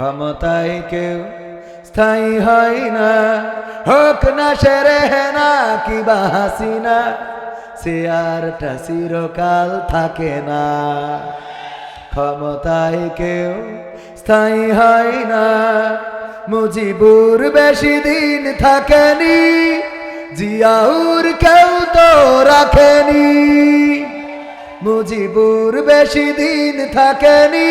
ক্ষমতায় কেউ স্থায়ী হয় না। হোক না সেরে না কিবা হাসিনা, সে আরটা চিরকাল থাকে না। ক্ষমতায় কেউ স্থায়ী হয় না। মুজিবুর বেশি দিন থাকেনি, জিয়াউর কেউ তো রাখেনি। মুজিবুর বেশি দিন থাকেনি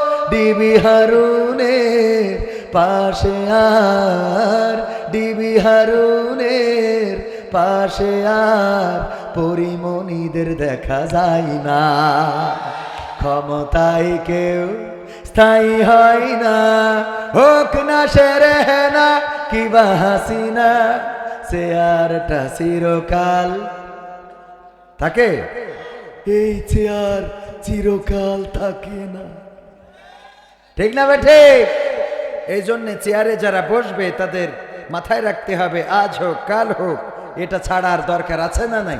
ডিবি হারুনের পাশে আর, ডিবি হারুনের পাশে আর পরিমণিদের দেখা যায় না। ক্ষমতায় কেউ স্থায়ী হয় না, হোক না সেরে না কিবা হাসিনা, সে আরটা চিরকাল থাকে। এই চেয়ার চিরকাল থাকে না। ঠিক না বেঠে এই জন্য চেয়ারে যারা বসবে, তাদের মাথায় রাখতে হবে, আজ হোক, কাল হোক, এটা ছাড়ার দরকার আছে না নাই?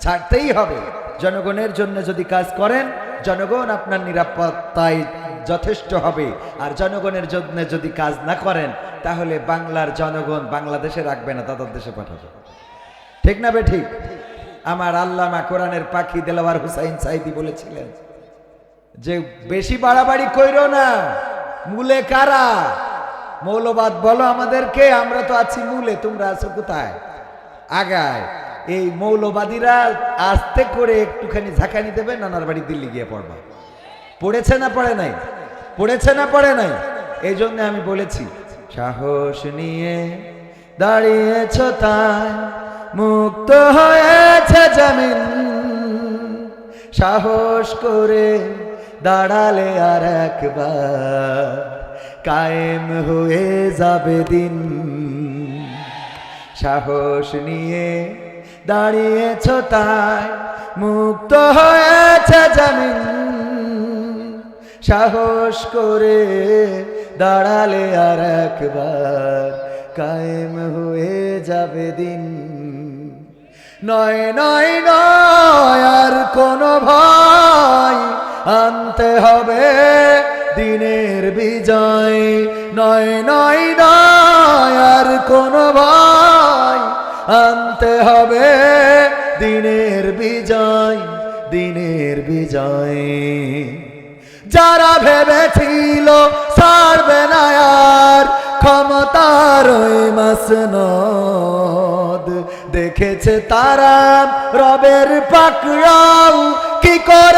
ছাড়তেই হবে। জনগণের জন্য যদি কাজ করেন, জনগণ আপনার নিরাপত্তায় যথেষ্ট হবে। আর জনগণের জন্য যদি কাজ না করেন, তাহলে বাংলার জনগণ বাংলাদেশে রাখবে না তাদের দেশে পাঠাবে। ঠিক না বে ঠিক? আমার আল্লামা কোরআনের পাখি দেলাওয়ার হুসাইন সাইদি বলেছিলেন যে বেশি বাড়াবাড়ি কইরো না। মূলে কারা? মৌলবাদ বলো আমাদেরকে, আমরা তো আছি মূলে, তোমরা আছো কোথায়? আগায়। এই মৌলবাদীরা আস্তে করে একটুখানি ঝাঁকানি দেবে, নানার বাড়ি দিল্লি গিয়ে পড়বা। পড়েছে না পড়ে নাই? পড়েছে না পড়ে নাই? এই জন্য আমি বলেছি, সাহস নিয়ে দাঁড়িয়েছ তাই, মুক্ত হয়েছে জামিন, সাহস করে দাঁড়ালে আর একবার কায়েম হয়ে যাবে দিন। সাহস নিয়ে দাঁড়িয়েছ তাই মুক্ত হয়েছে জমিন। সাহস করে দাঁড়ালে আর একবার কায়েম হয়ে যাবে দিন। নয় নয় নয়, আর কোনো ভয় আনতে হবে দিনের বিজয়। নয় নয় নয়, আর কোনো ভয়। আনতে হবে দিনের বিজয় দিনের বিজয়। যারা ভেবেছিল ছাড়বে না আর ক্ষমতার মাসনদ। দেখেছে তারা রবের পাকড়াও, কি করে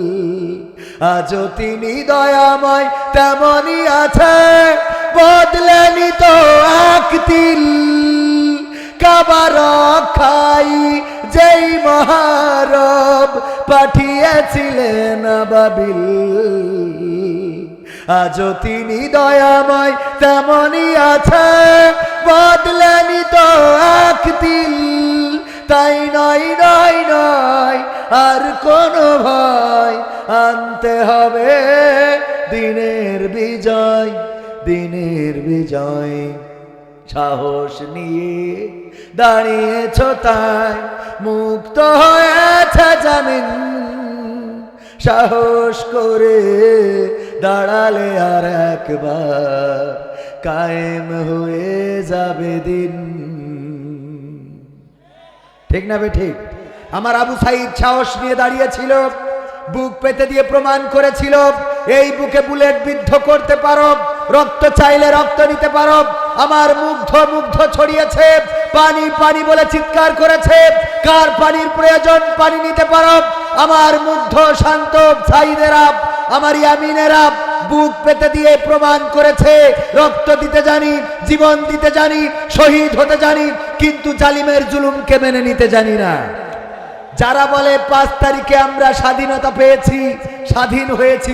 আজও তিনি দয়াময় তেমনই আছে। বদলেনি তো এক তিল। কাবার খাই যেই মহারব পাঠিয়েছিলেন বাবিল আজও তিনি দয়াময় তেমনই আছে। বদলেনি তো এক দিল তাই নয় নয় নয়, আর কোনো ভয় আনতে হবে দিনের বিজয় দিনের বিজয়। সাহস নিয়ে দাঁড়িয়েছ তাই মুক্ত হয়েছে জামিন। সাহস করে দাঁড়ালে আর একবার কায়েম হয়ে যাবে দিন। ঠিক না বে ঠিক? আমার আবু সাইদ সাহস নিয়ে দাঁড়িয়েছিল। বুক পেতে দিয়ে প্রমাণ করেছিল, এই বুকে বুলেট বিদ্ধ করতে পারো, রক্ত চাইলে রক্ত নিতে পারো, আমার মুগ্ধ মুগ্ধ ছড়িয়েছে, পানি পানি বলে চিৎকার করেছে, কার পানির প্রয়োজন পানি নিতে পারো, আমার মুগ্ধ শান্ত সাইদেরা আমার ইয়ামিনেরা বুক পেতে দিয়ে প্রমাণ করেছে, রক্ত দিতে জানি, জীবন দিতে জানি, শহীদ হতে জানি, কিন্তু জালিমের জুলুমকে মেনে নিতে জানি না। যারা বলে পাঁচ তারিখে আমরা স্বাধীনতা পেয়েছি, স্বাধীন হয়েছি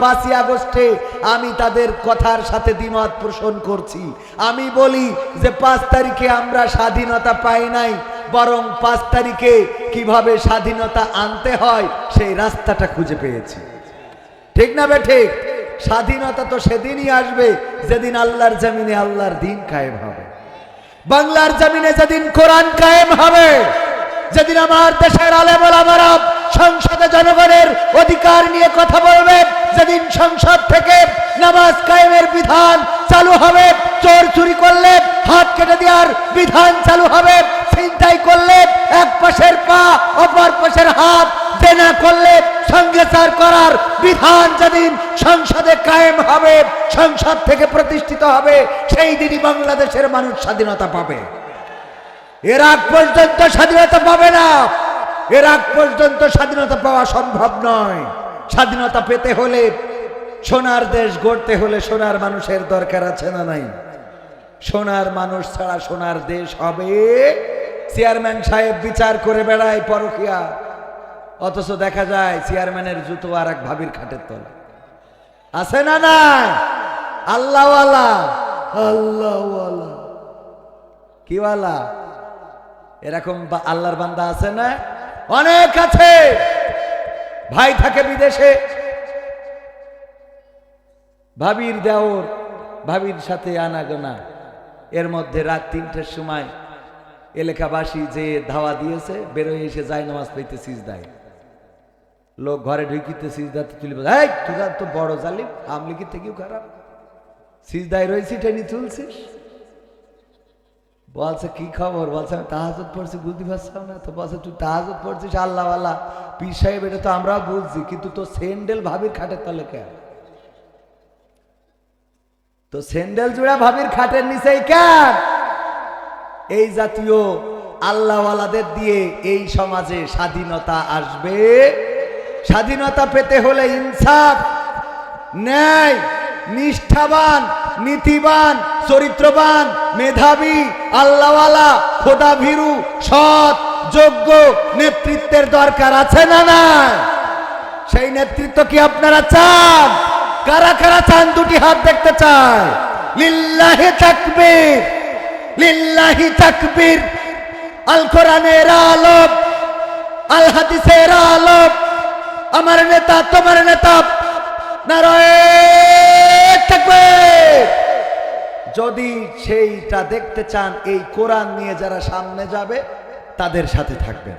পাঁচই আগস্টে, আমি তাদের কথার সাথে দ্বিমত পোষণ করছি। আমি বলি যে পাঁচ তারিখে আমরা স্বাধীনতা পাই নাই, বরং পাঁচ তারিখে কীভাবে স্বাধীনতা আনতে হয়, সেই রাস্তাটা খুঁজে পেয়েছি। ঠিক না বে ঠিক? স্বাধীনতা তো সেদিনই আসবে, যেদিন আল্লাহর জমিনে আল্লাহর দিন কায়েম হবে। বাংলার জমিনে যেদিন কোরআন কায়েম হবে যেদিন আমার দেশের আলেমল আমার সংসদে জনগণের অধিকার নিয়ে কথা বলবে, যেদিন সংসদ থেকে নামাজ কায়েমের বিধান চালু হবে, চোর চুরি করলে হাত কেটে দেওয়ার বিধান চালু হবে, ছিনতাই করলে এক পাশের পা অপর পাশের হাত দেনা করলে সংসার করার বিধান যেদিন সংসদে কায়েম হবে, সংসদ থেকে প্রতিষ্ঠিত হবে, সেই দিনই বাংলাদেশের মানুষ স্বাধীনতা পাবে। এর আগ পর্যন্ত স্বাধীনতা পাবে না। এর আগ পর্যন্ত স্বাধীনতা পাওয়া সম্ভব নয়। স্বাধীনতা পেতে হলে সোনার দেশ গড়তে হলে সোনার মানুষের দরকার আছে না নাই? সোনার মানুষ ছাড়া সোনার দেশ হবে? চেয়ারম্যান সাহেব বিচার করে বেড়ায় পরকিয়া। অথচ দেখা যায় চেয়ারম্যানের জুতো আর এক ভাবির খাটের তলা। আছে না না আল্লাহওয়ালা। আল্লাহওয়ালা। কিওয়ালা? এরকম আল্লাহর বান্দা আছে না? অনেক আছে। ভাই থাকে বিদেশে। ভাবির দেওর ভাবির সাথে আনাগোনা। এর মধ্যে রাত তিনটের সময় এলাকাবাসী যে ধাওয়া দিয়েছে বেরোয় এসে যায় নামাজ পাইতে সিজ সিজদায়। লোক ঘরে ঢুকিতে সিজদাতে তুলি বলে, এই তুই তো বড় জালিম আমলিকি থেকেও খারাপ। সিজদায় রয়েছি টেনি তুলছিস। বলছে, কি খবর? বলছে, আমি তাহাজত পড়ছি, বুঝতে পারছাম না? তো বলছে, তুই তাহাজত পড়ছিস, আল্লাহ আল্লাহ। পীর সাহেব, এটা তো আমরাও বুঝছি, কিন্তু তো স্যান্ডেল ভাবির খাটের তলে কেন তো স্যান্ডেল জোড়া ভাবির খাটের নিচেই কেন এই জাতীয় আল্লাহওয়ালাদের দিয়ে এই সমাজে স্বাধীনতা আসবে। স্বাধীনতা পেতে হলে ইনসাফ, ন্যায়, নিষ্ঠাবান, নীতিবান চরিত্রবান, মেধাবী, আল্লাহওয়ালা খোদা ভীরু সৎ, যোগ্য নেতৃত্বের দরকার আছে না না সেই নেতৃত্ব কি আপনারা চান? কারা কারা চান দুটি হাত দেখতে চায় লিল্লাহি তাকবীর লিল্লাহি তাকবীর। আল কোরআনের আলোক আল হাদিসের আলোক। আমার নেতা, তোমার নেতা। নারায়ণ তাকবীর। যদি সেইটা দেখতে চান, এই কোরআন নিয়ে যারা সামনে যাবে, তাদের সাথে থাকবেন।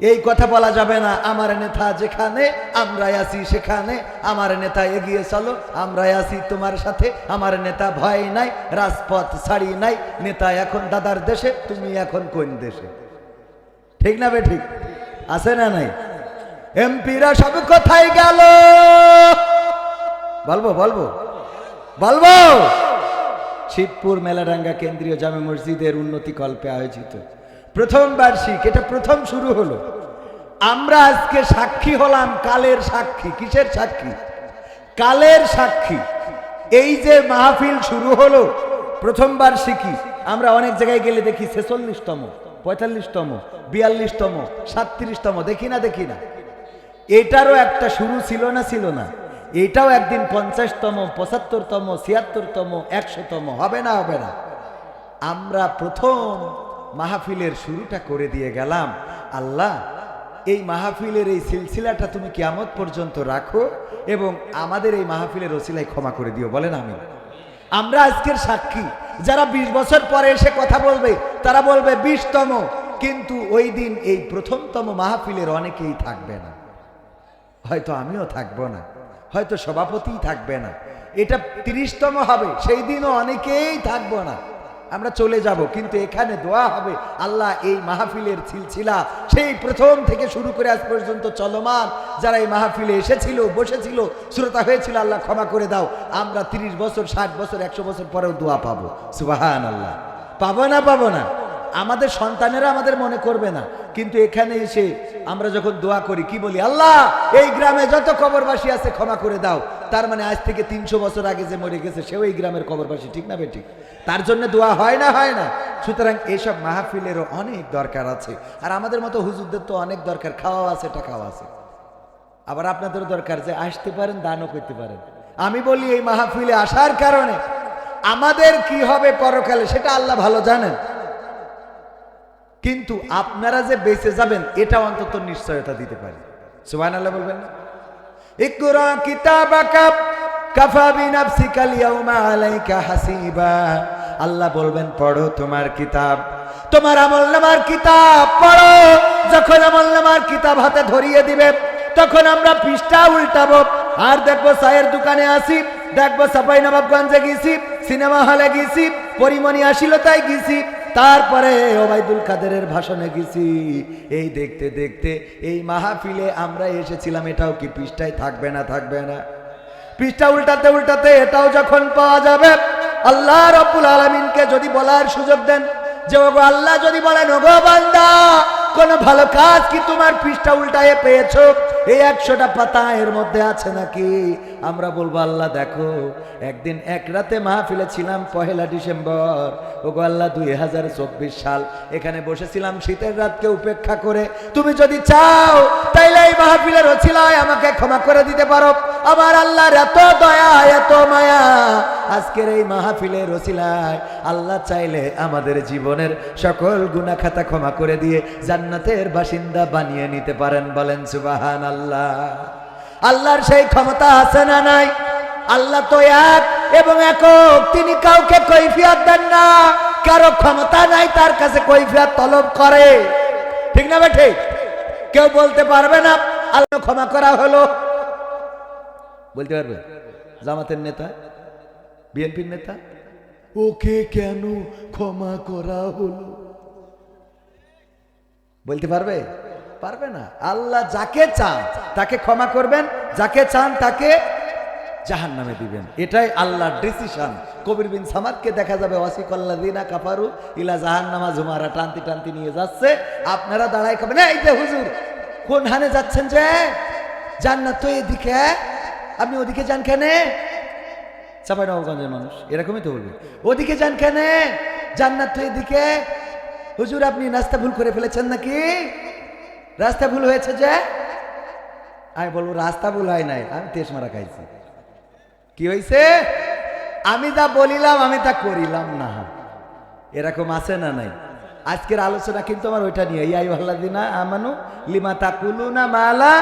এই কথা বলা যাবে না, আমার নেতা যেখানে আমরা আছি সেখানে, আমার নেতা এগিয়ে চলো আমরা আছি তোমার সাথে, আমার নেতা ভয় নাই, রাজপথ ছাড়ি নাই, নেতা এখন দাদার দেশে, তুমি এখন কোন দেশে? ঠিক না বে ঠিক? আছে না নাই? এমপিরা সব কোথায় গেল? বলব বলব? বলব? শিবপুর মেলাডাঙ্গা কেন্দ্রীয় জামে মসজিদের উন্নতি কল্পে আয়োজিত। প্রথম বার্ষিক, এটা প্রথম শুরু হলো। আমরা আজকে সাক্ষী হলাম কালের সাক্ষী। কিসের সাক্ষী? কালের সাক্ষী। এই যে মাহফিল শুরু হলো, প্রথম বার্ষিকী, আমরা অনেক জায়গায় গেলে দেখি ছেচল্লিশতম, পঁয়তাল্লিশতম, বিয়াল্লিশতম, সাতত্রিশতম, দেখি না দেখি না। এটারও একটা শুরু ছিল না ছিল না। এটাও একদিন পঞ্চাশতম, পঁচাত্তরতম, ছিয়াত্তরতম, একশোতম, হবে না হবে না। আমরা প্রথম মাহফিলের শুরুটা করে দিয়ে গেলাম। আল্লাহ, এই মাহফিলের এই সিলসিলাটা তুমি কিয়ামত পর্যন্ত রাখো এবং আমাদের এই মাহফিলের ওসিলায় ক্ষমা করে দিও। বলেন আমি আমরা আজকের সাক্ষী। যারা ২০ বছর পরে এসে কথা বলবে, তারা বলবে বিশতম। কিন্তু ওই দিন এই প্রথমতম মাহফিলের অনেকেই থাকবে না। হয়তো আমিও থাকব না। হয়তো সভাপতিই থাকবে না। এটা তিরিশতম হবে, সেই দিনও অনেকেই থাকব না। আমরা চলে যাব, কিন্তু এখানে দোয়া হবে, আল্লাহ এই মাহফিলের ছিলছিলা, সেই প্রথম থেকে শুরু করে আজ পর্যন্ত চলমান। যারা এই মাহফিলে এসেছিল, বসেছিল, শ্রোতা হয়েছিল, আল্লাহ ক্ষমা করে দাও, আমরা তিরিশ বছর, ষাট বছর, একশো বছর পরেও দোয়া পাবো। সুবাহান আল্লাহ পাবো না পাবো না? আমাদের সন্তানেরা আমাদের মনে করবে না। কিন্তু এখানে এসে আমরা যখন দোয়া করি, কি বলি? আল্লাহ, এই গ্রামে যত কবরবাসী আছে ক্ষমা করে দাও। তার মানে আজ থেকে তিনশো বছর আগে যে মরে গেছে, সেও এই গ্রামের কবরবাসী, ঠিক না বেঠিক? তার জন্য দোয়া হয় না হয় না। সুতরাং এইসব মাহফিলেরও অনেক দরকার আছে। আর আমাদের মতো হুজুরদের তো অনেক দরকার খাওয়া আছে, টাকাও আছে। আবার আপনাদেরও দরকার যে আসতে পারেন, দানও করতে পারেন। আমি বলি এই মাহফিলে আসার কারণে আমাদের কি হবে পরকালে, সেটা আল্লাহ ভালো জানেন। কিন্তু আপনারা যে বেঁচে যাবেন এটা অন্তত নিশ্চয়তা দিতে পারি। সুবান আল্লাহ বলবেন না? আল্লাহ বলবেন, পড়ো তোমার কিতাব। তোমার আমলনামার কিতাব পড়ো। যখন আমলনামার কিতাব হাতে ধরিয়ে দিবে, তখন আমরা পৃষ্ঠা উল্টাবো। আর দেখব চায়ের দোকানে আসি, দেখব সাপাই নবাবগঞ্জে গেছি, সিনেমা হলে গেছি, পরিমণি আসিল তাই গেছি তারপরে ওবায়দুল কাদেরের ভাষণে গেছি। এই দেখতে দেখতে এই মাহফিলে আমরা এসেছিলাম, এটাও কি পৃষ্ঠায় থাকবে না থাকবে না? পৃষ্ঠা উল্টাতে উল্টাতে এটাও যখন পাওয়া যাবে, আল্লাহ রব্বুল আলমিনকে যদি বলার সুযোগ দেন, যে ওগো আল্লাহ যদি বলেন, ওগো বান্দা কোন ভালো কাজ কি তোমার পৃষ্ঠা উল্টায়ে পেয়েছ? এই একশোটা পাতা এর মধ্যে আছে নাকি? আমরা বলব, আল্লাহ দেখো, একদিন এক রাতে মাহফিলে ছিলাম পহেলা ডিসেম্বর। ওগো আল্লাহ, দুই হাজার চব্বিশ সাল। এখানে বসেছিলাম শীতের রাতকে উপেক্ষা করে। তুমি যদি চাও, তাইলে এই মাহফিলের রচিলায় আমাকে ক্ষমা করে দিতে পারো। আমার আল্লাহর এত দয়া, এত মায়া। আজকের এই মাহফিলের রচিলায় আল্লাহ চাইলে আমাদের জীবনের সকল গুণা খাতা ক্ষমা করে দিয়ে জান্নাতের বাসিন্দা বানিয়ে নিতে পারেন বলেন সুবাহান আল্লাহ আল্লাহর সেই ক্ষমতা আছে না নাই? আল্লাহ তো এক এবং একক, তিনি কাউকে কৈফিয়ত দেন না। কারও ক্ষমতা নাই, তার কাছে কৈফিয়ত তলব করে। ঠিক না বেঠে কেউ বলতে পারবে না আল্লাহ ক্ষমা করা হলো। বলতে পারবে? জামাতের নেতা? বিএনপির নেতা? ওকে কেন ক্ষমা করা হলো? বলতে পারবে? পারবে না। আল্লাহ যাকে চান, তাকে ক্ষমা করবেন, যাকে চান তাকে জাহান নামে দিবেন। এটাই আল্লাহর ডিসিশন কবির বিন সামাদকে দেখা যাবে ওয়াসিকল্লা দিনা কাপারু ইলা জাহান নামা জুমারা টানতি টানতি নিয়ে যাচ্ছে। আপনারা দাঁড়াই খাবেন, এই যে হুজুর, কোন হানে যাচ্ছেন যে? জান্নাত তো এদিকে। আপনি ওদিকে যান কেনে? চাপাই নবগঞ্জের মানুষ, এরকমই তো বলবে। ওদিকে যান কেনে? জান্নাত তো এদিকে। হুজুর, আপনি রাস্তা ভুল করে ফেলেছেন নাকি? রাস্তা ভুল হয়েছে যে? আমি বলব, রাস্তা ভুল হয় নাই, আমি তেস মারা খাইছি। কি হয়েছে আমি যা বলিলাম, আমি তা করিলাম না। এরকম আছে না নাই? আজকের আলোচনা কিন্তু আমার ওইটা নিয়ে ইয়াই দিনা আমানু লিমা তা কুলুনা মালা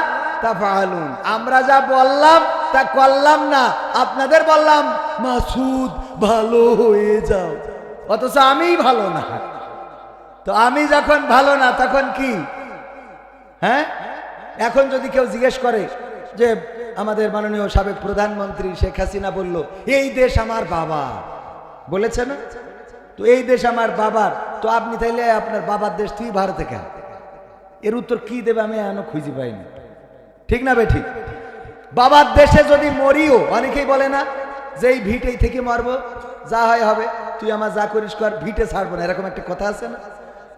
তা ফাহালুন আমরা যা বললাম, তা করলাম না। আপনাদের বললাম, মাসুদ, ভালো হয়ে যাও। অথচ আমিই ভালো না। তো আমি যখন ভালো না, তখন কি? হ্যাঁ? এখন যদি কেউ জিজ্ঞেস করে যে আমাদের মাননীয় সাবেক প্রধানমন্ত্রী শেখ হাসিনা বলল, এই দেশ আমার বাবা বলেছে না? তো এই দেশ আমার বাবার। তো আপনি তাইলে আপনার বাবার দেশ তুই ভারতে কেন? এর উত্তর কি দেবে আমি এখনও খুঁজে পাইনি। ঠিক না বে ঠিক? বাবার দেশে যদি মরিও, অনেকেই বলে না যে এই ভিটেই থেকে মারবো, যা হয় হবে, তুই আমার যা করিস কর, ভিটে ছাড়বো না, এরকম একটা কথা আছে না?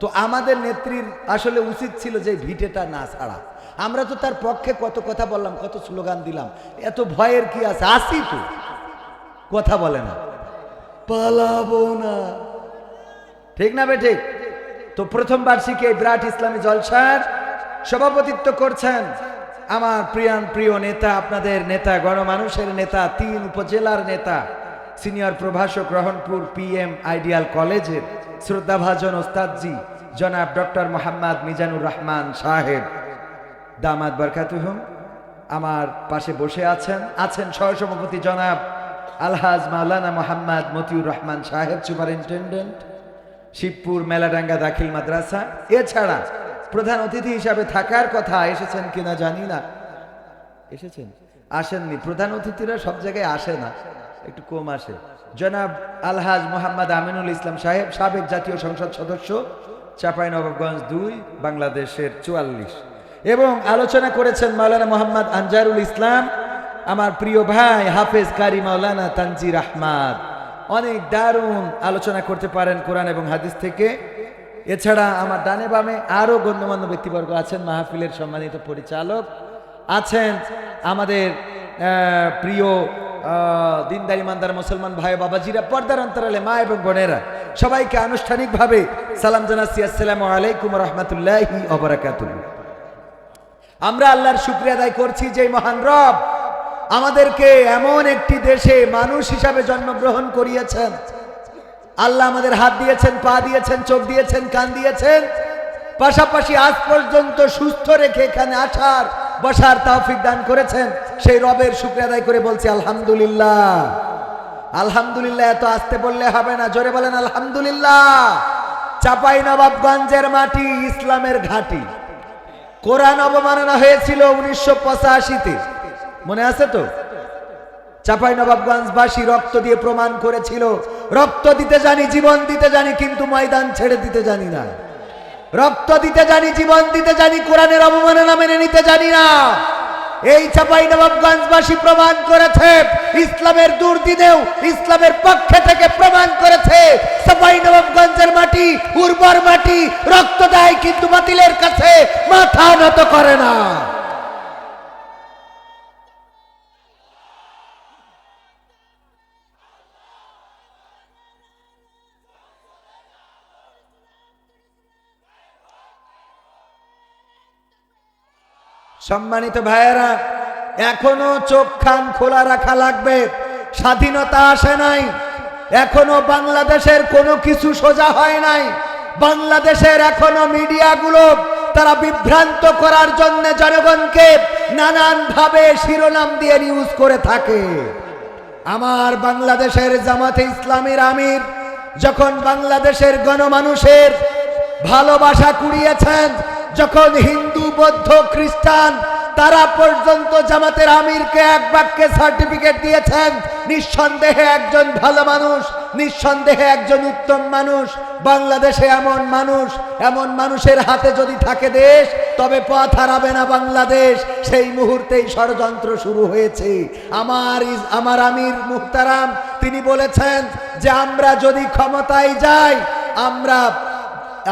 তো আমাদের নেত্রীর আসলে উচিত ছিল যে ভিটেটা না ছাড়া। আমরা তো তার পক্ষে কত কথা বললাম, কত স্লোগান দিলাম। এত ভয়ের কি আছে? আসি তো। কথা বলে না। পালাবো না। ঠিক না বে ঠিক তো প্রথম বার্ষিকী বিরাট ইসলামী জলসার সভাপতিত্ব করছেন আমার প্রিয়ান প্রিয় নেতা, আপনাদের নেতা, গণমানুষের নেতা, তিন উপজেলার নেতা সিনিয়র প্রভাষক রহনপুর পিএম আইডিয়াল কলেজের শ্রদ্ধাভাজন ওস্তাদজি জনাব ডক্টর মোহাম্মদ মিজানুর রহমান সাহেব। দামাদ বরকাতুহুম, আমার পাশে বসে আছেন আছেন সহসভাপতি জনাব আলহাজ মাওলানা মোহাম্মদ মতিউর রহমান সাহেব, সুপারিনটেন্ডেন্ট, শিবপুর মেলাডাঙ্গা দাখিল মাদ্রাসা। এছাড়া প্রধান অতিথি হিসাবে থাকার কথা এসেছেন কিনা জানি না। এসেছেন? আসেননি। প্রধান অতিথিরা সব জায়গায় আসে না। একটু কম আসে। জনাব আলহাজ মোহাম্মদ আমিনুল ইসলাম সাহেব, সাবেক জাতীয় সংসদ সদস্য চাপাই নবাবগঞ্জ দুই, বাংলাদেশের চুয়াল্লিশ। এবং আলোচনা করেছেন মাওলানা মোহাম্মদ আনজারুল ইসলাম, আমার প্রিয় ভাই হাফেজ কারি মাওলানা তানজির আহমাদ। অনেক দারুণ আলোচনা করতে পারেন কোরআন এবং হাদিস থেকে। এছাড়া আমার ডানে বামে আরও গণ্যমান্য ব্যক্তিবর্গ আছেন, মাহফিলের সম্মানিত পরিচালক আছেন আমাদের প্রিয় দিনদারি মান্দার মুসলমান ভাই বাবাজিরা পর্দার অন্তরালে মা এবং বোনেরা, সবাইকে আনুষ্ঠানিকভাবে সালাম জানাচ্ছি, আসসালামু আলাইকুম রহমতুল্লাহি আমরা আল্লাহর শুক্রিয়া আদায় করছি যে মহান রব আমাদেরকে এমন একটি দেশে মানুষ হিসাবে জন্মগ্রহণ করিয়েছেন। আল্লাহ আমাদের হাত দিয়েছেন, পা দিয়েছেন, চোখ দিয়েছেন, কান দিয়েছেন। পাশাপাশি আজ পর্যন্ত সুস্থ রেখে এখানে আসার বসার তৌফিক দান করেছেন, সেই রবের শুক্রিয়া আদায় করে বলছি আলহামদুলিল্লাহ। আলহামদুলিল্লাহ এত আসতে বললে হবে না, জোরে বলেন আলহামদুলিল্লাহ। চাপাই নবাবগঞ্জের মাটি ইসলামের ঘাঁটি। কোরআন অবমাননা হয়েছিল উনিশশো পঁচাশিতে। মনে আছে তো? চাপাই নবাবগঞ্জবাসী রক্ত দিয়ে প্রমাণ করেছিল, রক্ত দিতে জানি, জীবন দিতে জানি, কিন্তু ময়দান ছেড়ে দিতে জানি না। রক্ত দিতে জানি, জীবন দিতে জানি, কোরআনের অবমাননা মেনে নিতে জানি না। এই চাপাই নবাবগঞ্জবাসী প্রমাণ করেছে, ইসলামের দুর্দিনেও ইসলামের পক্ষে থেকে প্রমাণ করেছে, চাপাই নবাবগঞ্জের মাটি, উর্বর মাটি, রক্ত দেয় কিন্তু বাতিলের কাছে মাথা নত করে না। সম্মানিত ভাইয়েরা, এখনও চোখ খান খোলা রাখা লাগবে। স্বাধীনতা আসে নাই। এখনও বাংলাদেশের কোনো কিছু সোজা হয় নাই। বাংলাদেশের এখনও মিডিয়াগুলো তারা বিভ্রান্ত করার জন্য জনগণকে নানান ভাবে শিরোনাম দিয়ে নিউজ করে থাকে। আমার বাংলাদেশের জামাতে ইসলামের আমির যখন বাংলাদেশের গণমানুষের ভালোবাসা কুড়িয়েছেন, যখন হিন্দু বৌদ্ধ খ্রিস্টান তারা পর্যন্ত জামাতের আমিরকে এক বাক্যে সার্টিফিকেট দিয়েছেন, নিঃসন্দেহে একজন ভালো মানুষ, নিঃসন্দেহে একজন উত্তম মানুষ, বাংলাদেশে এমন মানুষ, এমন মানুষের হাতে যদি থাকে দেশ, তবে পথ হারাবে না বাংলাদেশ। সেই মুহূর্তেই ষড়যন্ত্র শুরু হয়েছে। আমার আমার আমির মুক্তারাম তিনি বলেছেন যে আমরা যদি ক্ষমতায় যাই, আমরা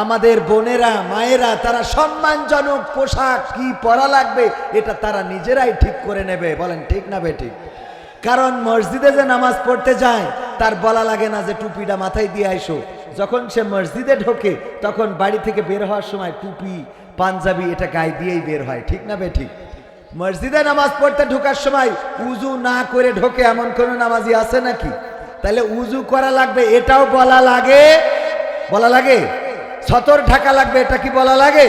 আমাদের বোনেরা, মায়েরা, তারা সম্মানজনক পোশাক কি পরা লাগবে, এটা তারা নিজেরাই ঠিক করে নেবে। বলেন, ঠিক না বে ঠিক কারণ মসজিদে যে নামাজ পড়তে যায়, তার বলা লাগে না যে টুপিটা মাথায় দিয়ে আইসো। যখন সে মসজিদে ঢোকে, তখন বাড়ি থেকে বের হওয়ার সময় টুপি, পাঞ্জাবি, এটা গায়ে দিয়েই বের হয়। ঠিক না বে ঠিক মসজিদে নামাজ পড়তে ঢোকার সময় উজু না করে ঢোকে এমন কোনো নামাজি আছে নাকি? তাহলে উজু করা লাগবে, এটাও বলা লাগে বলা লাগে? সতর ঢাকা লাগবে, এটা কি বলা লাগে?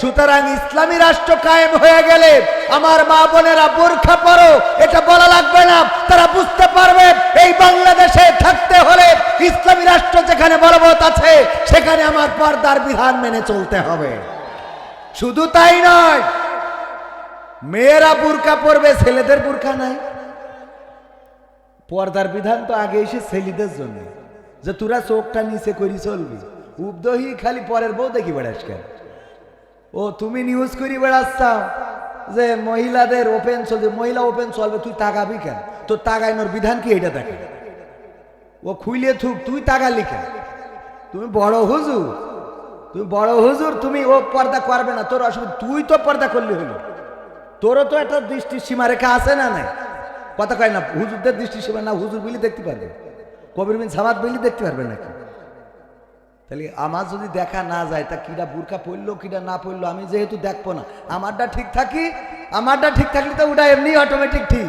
সুতরাং ইসলামী রাষ্ট্র কায়েম হয়ে গেলে আমার মা বোনেরা বোরখা পরো, এটা বলা লাগবে না। তারা বুঝতে পারবে, এই বাংলাদেশে থাকতে হলে ইসলামী রাষ্ট্র যেখানে বলবৎ আছে, সেখানে আমার পর্দার বিধান মেনে চলতে হবে। শুধু তাই নয়, মেয়েরা বুরকা পরবে, ছেলেদের বুরকা নাই। পর্দার বিধান তো আগে এসে ছেলেদের জন্য। যে তোরা চোখটা নিচে করি চলবি। উবদহি খালি পরের বউ দেখি বেড়াস কেন? ও, তুমি নিউজ করি বেড়াচ্ছাও যে মহিলাদের ওপেন চলবে মহিলা ওপেন চলবে, তুই তাকাবি কেন? তোর তাকাইনোর বিধান কি এটা দেখে? ও খুইলে থুক, তুই তাকালি কেন? তুমি বড় হুজুর, তুমি বড় হুজুর, তুমি ও পর্দা করবে না, তোর অসুবিধা, তুই তো পর্দা করলি হলো। তোরও তো একটা দৃষ্টি সীমারেখা আছে না নাই? কথা কয় না, হুজুরদের দৃষ্টি সীমা না, হুজুর বিলি দেখতে পারবে? কবির বিন সামাদ বিলি দেখতে পারবে নাকি? তাহলে আমার যদি দেখা না যায়, তা কিরা বুরকা পড়ল কিরা না পড়ল, আমি যেহেতু দেখব না। আমারটা ঠিক থাকি? আমারটা ঠিক থাকলে তো ওটা এমনি অটোমেটিক ঠিক।